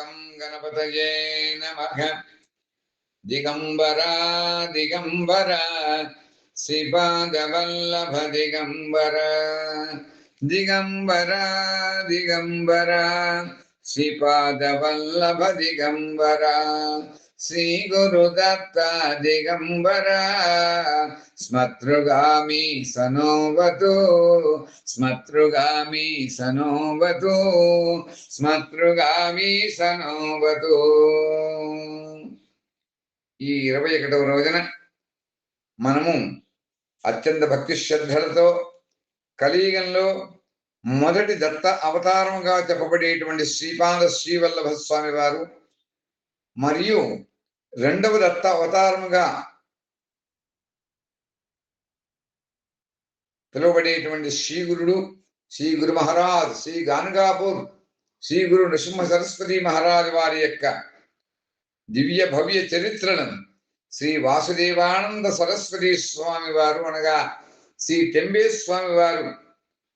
గం గణపతయే నమః దిగంబరా దిగంబర శ్రీపాదవల్లభ దిగంబర దిగంబర దిగంబర శ్రీపాదవల్లభ దిగంబర శ్రీ గురుదత్త దిగంబర స్మతృగామి సనోవతు స్మతృగామి సనోవతు స్మతృగామి సనోవతు ఈ ఇరవై ఒకటవ రోజున మనము అత్యంత భక్తి శ్రద్ధలతో కలియుగంలో మొదటి దత్త అవతారంగా చెప్పబడేటువంటి శ్రీపాద శ్రీవల్లభ స్వామి వారు మరియు రెండవ దత్త అవతారముగా పిలువబడేటువంటి శ్రీ గురుడు శ్రీ గురు మహారాజ్ శ్రీ గానగాపూర్ శ్రీ గురు నృసింహ సరస్వతి మహారాజ్ వారి యొక్క దివ్య భవ్య చరిత్రలను శ్రీ వాసుదేవానంద సరస్వతి స్వామి వారు అనగా శ్రీ టెంబే స్వామి వారు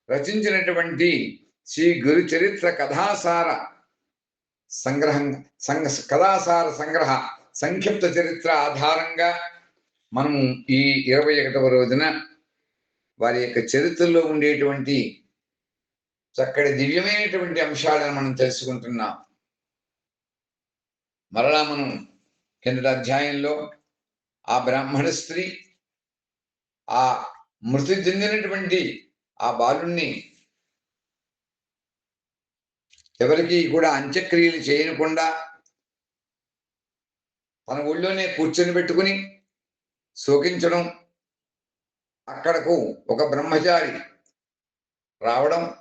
రచించినటువంటి శ్రీ గురు చరిత్ర కథాసార సంగ్రహం సంగ కథాసార సంగ్రహ సంక్షిప్త చరిత్ర ఆధారంగా మనము ఈ ఇరవై ఒకటవ రోజున వారి యొక్క చరిత్రలో ఉండేటువంటి చక్కటి దివ్యమైనటువంటి అంశాలను మనం తెలుసుకుంటున్నాం. మరలా మనం కిందటి అధ్యాయంలో ఆ బ్రాహ్మణ స్త్రీ ఆ మృతి చెందినటువంటి ఆ బాలుణ్ణి ఎవరికి కూడా అంత్యక్రియలు చేయకుండా తన ఊళ్ళోనే కూర్చొని పెట్టుకుని శోకించడం అక్కడకు ఒక బ్రహ్మచారి రావడం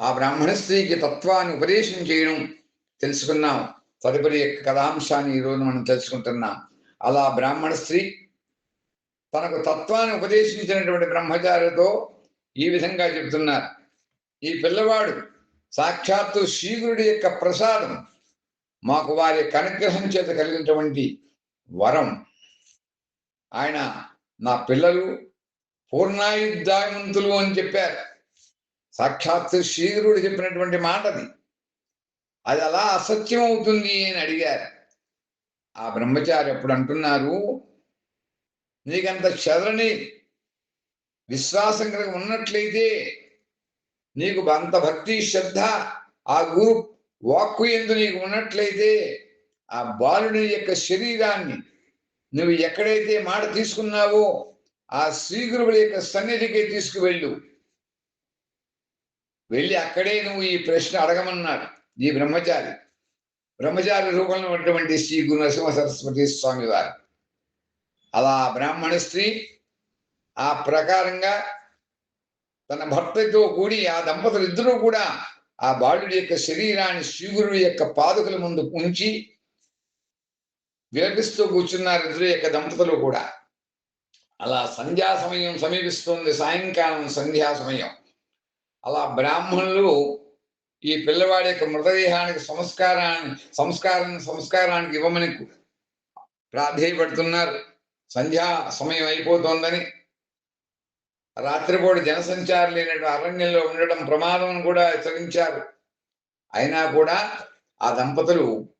ఆ బ్రాహ్మణ స్త్రీకి తత్వాన్ని ఉపదేశం చేయడం తెలుసుకున్నాం తదుపరి యొక్క కథాంశాన్ని ఈరోజు మనం తెలుసుకుంటున్నాం. అలా బ్రాహ్మణ స్త్రీ తనకు తత్వాన్ని ఉపదేశించినటువంటి బ్రహ్మచారితో ఈ విధంగా చెబుతున్నారు. ఈ పిల్లవాడు సాక్షాత్తు శ్రీగురుడి యొక్క ప్రసాదం మాకు వారి కనుగ్రహం చేత కలిగినటువంటి వరం. ఆయన నా పిల్లలు పూర్ణాయుద్ధాయవంతులు అని చెప్పారు. సాక్షాత్తు శ్రీగురుడు చెప్పినటువంటి మాటది. అది అలా అసత్యం అవుతుంది అని అడిగారు. ఆ బ్రహ్మచారి అప్పుడు అంటున్నారు నీకంత చెదరని విశ్వాసం కనుక ఉన్నట్లయితే నీకు అంత భక్తి శ్రద్ధ ఆ గురు వాక్కు ఎందు నీకు ఉన్నట్లయితే ఆ బాలుని యొక్క శరీరాన్ని నువ్వు ఎక్కడైతే మాట తీసుకున్నావో ఆ శ్రీగురువుల యొక్క సన్నిధికి తీసుకువెళ్ళు. వెళ్ళి అక్కడే నువ్వు ఈ ప్రశ్న అడగమన్నాడు ఈ బ్రహ్మచారి. బ్రహ్మచారి రూపంలో ఉన్నటువంటి శ్రీ గురు నరసింహ సరస్వతి స్వామి వారు. అలా బ్రాహ్మణ స్త్రీ ఆ ప్రకారంగా తన భర్తతో కూడి ఆ దంపతులు ఇద్దరూ కూడా ఆ బాలుడి యొక్క శరీరాన్ని శ్రీగురుడు యొక్క పాదుకల ముందు ఉంచి విలపిస్తూ కూర్చున్నారు ఇద్దరు యొక్క దంపతులు కూడా. అలా సంధ్యా సమయం సమీపిస్తుంది సాయంకాలం సంధ్యా సమయం. అలా బ్రాహ్మణులు ఈ పిల్లవాడి యొక్క మృతదేహానికి సంస్కారాన్ని సంస్కారం సంస్కారానికి ఇవ్వమని ప్రాధేయపడుతున్నారు. సంధ్యా సమయం అయిపోతోందని రాత్రిపూట జనసంచారం లేనటువంటి అరణ్యంలో ఉండడం ప్రమాదం కూడా హెచ్చరించారు. అయినా కూడా ఆ దంపతులు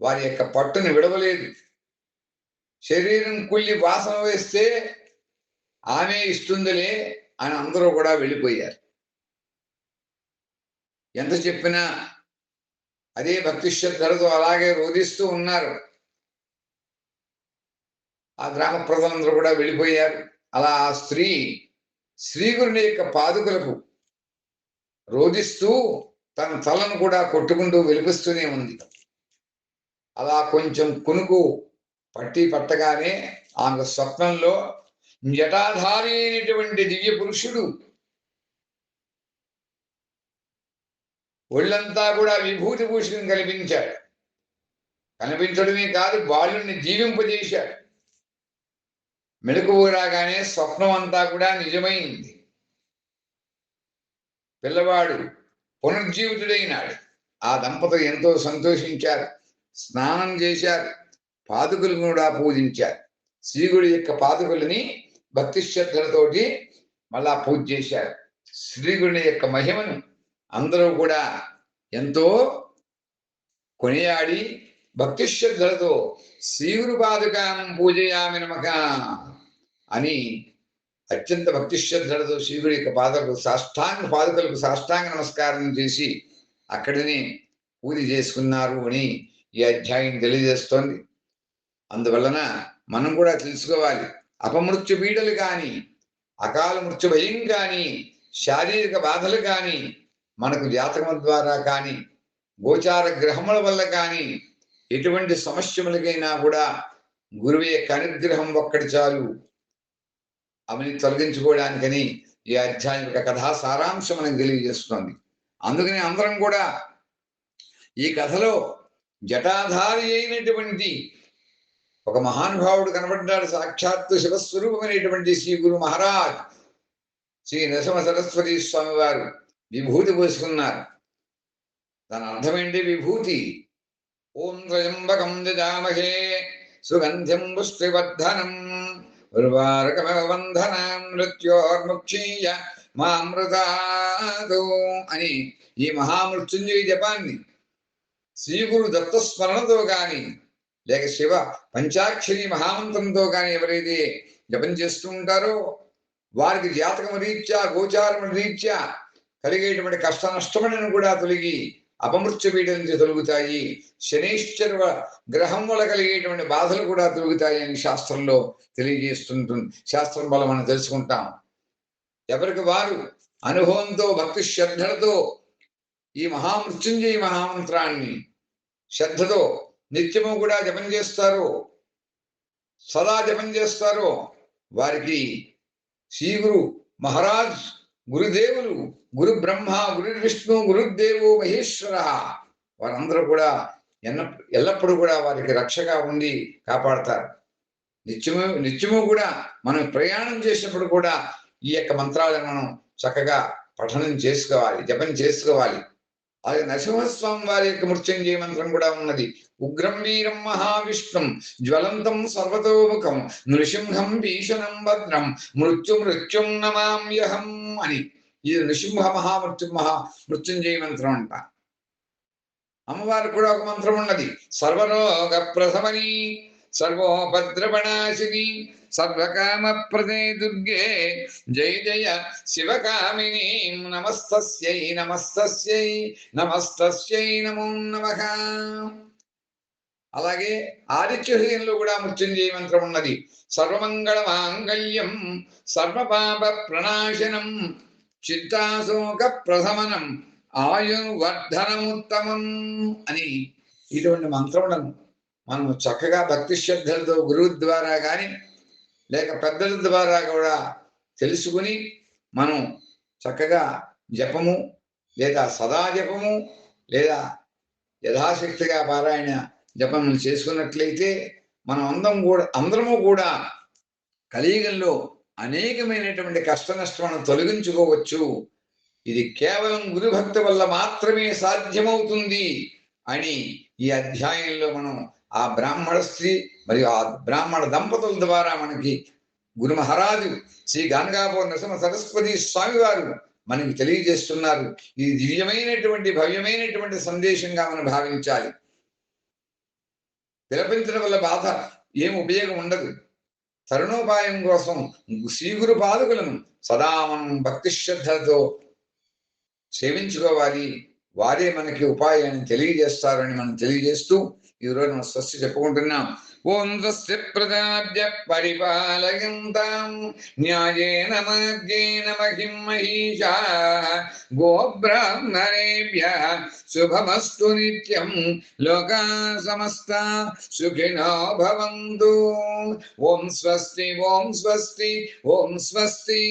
వారి యొక్క పట్టును విడవలేదు. శరీరం కుళ్ళి వాసన వేస్తే ఆమె ఇస్తుందిలే అని అందరూ కూడా వెళ్ళిపోయారు. ఎంత చెప్పినా అదే భక్తి శ్రద్ధలతో అలాగే రోధిస్తూ ఉన్నారు. ఆ గ్రామ ప్రజలందరూ కూడా వెళ్ళిపోయారు. అలా ఆ స్త్రీ శ్రీగురుని యొక్క పాదుకలకు రోధిస్తూ తన తలను కూడా కొట్టుకుంటూ వెలిపిస్తూనే ఉంది. అలా కొంచెం కునుకు పట్టి పట్టగానే ఆమె స్వప్నంలో జటాధారి అయినటువంటి దివ్య పురుషుడు ఒళ్ళంతా కూడా విభూతి భూషణం కనిపించాడు. కనిపించడమే కాదు బాలుని జీవింపజేశాడు మెలకువ రాగానే స్వప్నం అంతా కూడా నిజమైంది. పిల్లవాడు పునర్జీవితుడైనాడు. ఆ దంపతులు ఎంతో సంతోషించారు. స్నానం చేశారు. పాదుకులు కూడా పూజించారు. శ్రీగుడి యొక్క పాదుకులని భక్తి శ్రద్ధలతోటి మళ్ళా పూజ చేశారు. శ్రీగుడి యొక్క మహిమను అందరూ కూడా ఎంతో కొనియాడి భక్తి శ్రద్ధలతో శ్రీగురు పాదుకానం పూజయామి నమక అని అత్యంత భక్తి శ్రద్ధలతో శివుడి యొక్క పాదలకు సాష్టాంగ పాదుకలకు సాష్టాంగ నమస్కారం చేసి అక్కడిని పూజ చేసుకున్నారు అని ఈ అధ్యాయం తెలియజేస్తోంది. అందువలన మనం కూడా తెలుసుకోవాలి. అపమృత్యు పీడలు కానీ అకాల మృత్యు భయం కానీ శారీరక బాధలు కానీ మనకు జాతకం ద్వారా కానీ గోచార గ్రహముల వల్ల కానీ ఎటువంటి సమస్యలకైనా కూడా గురువు యొక్క అనుగ్రహం ఒక్కటి చాలు. అవన్నీ తొలగించుకోవడానికని ఈ అధ్యాయం యొక్క కథా సారాంశం మనకు తెలియజేస్తుంది. అందుకని అందరం కూడా ఈ కథలో జటాధారి అయినటువంటి ఒక మహానుభావుడు కనబడ్డాడు సాక్షాత్తు శివస్వరూపమైనటువంటి శ్రీ గురు మహారాజ్ శ్రీ నరసింహ సరస్వతి స్వామి వారు విభూతి పోసుకున్నారు. దాని అర్థమేంటి విభూతి? ఓం త్రయంబకం జామహే సుగంధ్యం పుష్టివర్ధనం. ఉర్వారకమవంధనా మృత్యోర్ముక్షీయ మామృతాదు అని ఈ మహామృత్యుంజయ జపాన్ని శ్రీగురు దత్తస్మరణతో గాని లేక శివ పంచాక్షరి మహామంత్రంతో కానీ ఎవరైతే జపం చేస్తూ ఉంటారో వారికి జాతకం రీత్యా గోచారం రీత్యా కలిగేటువంటి కష్ట నష్టములను కూడా తొలగి అపమృత్యు పీడ నుంచి తొలుగుతాయి. శనీశ్వర గ్రహం వల్ల కలిగేటువంటి బాధలు కూడా తొలుగుతాయి అని శాస్త్రంలో తెలియజేస్తుంటుంది శాస్త్రం వల్ల మనం తెలుసుకుంటాం. ఎవరికి వారు అనుభవంతో భక్తి శ్రద్ధలతో ఈ మహామృత్యుంజయ మహామంత్రాన్ని శ్రద్ధతో నిత్యము కూడా జపం చేస్తారో సదా జపం చేస్తారో వారికి శ్రీగురు మహారాజ్ గురుదేవులు గురు బ్రహ్మ గురు విష్ణు గురుదేవు మహేశ్వర. వారందరూ కూడా ఎన్న ఎల్లప్పుడూ కూడా వారికి రక్షగా ఉండి కాపాడతారు. నిత్యము నిత్యము కూడా మనం ప్రయాణం చేసినప్పుడు కూడా ఈ యొక్క మంత్రాలను మనం చక్కగా పఠనం చేసుకోవాలి జపం చేసుకోవాలి. అలాగే నరసింహస్వామి వారి యొక్క మృత్యుంజయ మంత్రం కూడా ఉన్నది. ఉగ్రం వీరం మహావిష్ణుం జ్వలంతం సర్వతోముఖం నృసింహం భీషణం భద్రం మృత్యు మృత్యుం నమామ్యహం అని. ఇది నృసింహ మహామృత్యుమహ మృత్యుంజయ మంత్రం అంట. అమ్మవారు కూడా ఒక మంత్రం ఉన్నది. సర్వరోగ ప్రథమని సర్వోపద్రవనాశిని సర్వకామప్రదే దుర్గే జయ జయ శివకామిని నమస్తస్యై నమస్తస్యై నమస్తస్యై నమో నమ. అలాగే ఆదిత్య హృదయంలో కూడా మృత్యుంజయ మంత్రం ఉన్నది. సర్వమంగళ మాంగళ్యం సర్వపాప ప్రణాశనం చిత్తాశోక ప్రథమనం ఆయుర్వర్ధనముత్తమం అని ఇటువంటి మంత్రములను మనం చక్కగా భక్తి శ్రద్ధలతో గురువు ద్వారా కానీ లేక పెద్దల ద్వారా కూడా తెలుసుకుని మనం చక్కగా జపము లేదా సదా జపము లేదా యథాశక్తిగా పారాయణ జపములు చేసుకున్నట్లయితే మనం అందరం కూడా అందరము కూడా కలియుగంలో అనేకమైనటువంటి కష్ట నష్టాలను తొలగించుకోవచ్చు. ఇది కేవలం గురుభక్తి వల్ల మాత్రమే సాధ్యమవుతుంది అని ఈ అధ్యాయంలో మనం ఆ బ్రాహ్మణ స్త్రీ మరియు ఆ బ్రాహ్మణ దంపతుల ద్వారా మనకి గురు మహారాజు శ్రీ గానగాపూర్ నరసింహ సరస్వతి స్వామి వారు మనకి తెలియజేస్తున్నారు. ఇది దివ్యమైనటువంటి భవ్యమైనటువంటి సందేశంగా మనం భావించాలి. విలపించడం వల్ల బాధ ఏం ఉపయోగం ఉండదు. తరుణోపాయం కోసం శ్రీగురు పాదుకులను సదా మనం భక్తి శ్రద్ధలతో సేవించుకోవాలి. వారే మనకి ఉపాయాన్ని తెలియజేస్తారని మనం తెలియజేస్తూ ఈరోజు మనం స్వస్తి చెప్పుకుంటున్నాం. ఓంద్రస్య ప్రజాభ్య పరిపాలయంతాం న్యాయేన మార్గేణ మహిం మహిషా గోబ్రాహ్మణేభ్య శుభమస్తు నిత్యం లోకా సమస్త సుఖినో భవంతు ఓం స్వస్తి ఓం స్వస్తి ఓం స్వస్తి